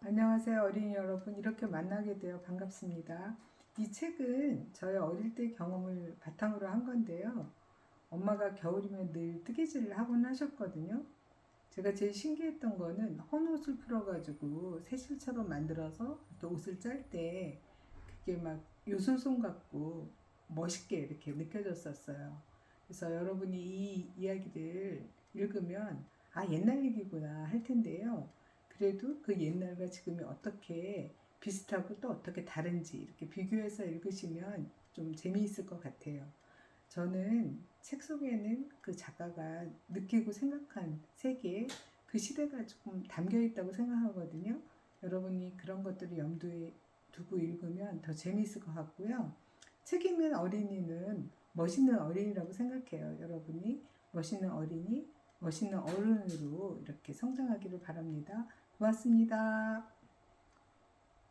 안녕하세요 어린이 여러분. 이렇게 만나게 되어 반갑습니다. 이 책은 저의 어릴 때 경험을 바탕으로 한 건데요. 엄마가 겨울이면 늘 뜨개질을 하곤 하셨거든요. 제가 제일 신기했던 거는 헌 옷을 풀어가지고 새실처럼 만들어서 또 옷을 짤 때 그게 막 요술솜 같고 멋있게 이렇게 느껴졌었어요. 그래서 여러분이 이 이야기를 읽으면 아 옛날 얘기구나 할 텐데요 그래도 그 옛날과 지금이 어떻게 비슷하고 또 어떻게 다른지 이렇게 비교해서 읽으시면 좀 재미있을 것 같아요. 저는 책 속에는 그 작가가 느끼고 생각한 세계, 그 시대가 조금 담겨 있다고 생각하거든요. 여러분이 그런 것들을 염두에 두고 읽으면 더 재미있을 것 같고요. 책 읽는 어린이는 멋있는 어린이라고 생각해요. 여러분이 멋있는 어린이, 멋있는 어른으로 이렇게 성장하기를 바랍니다. 고맙습니다.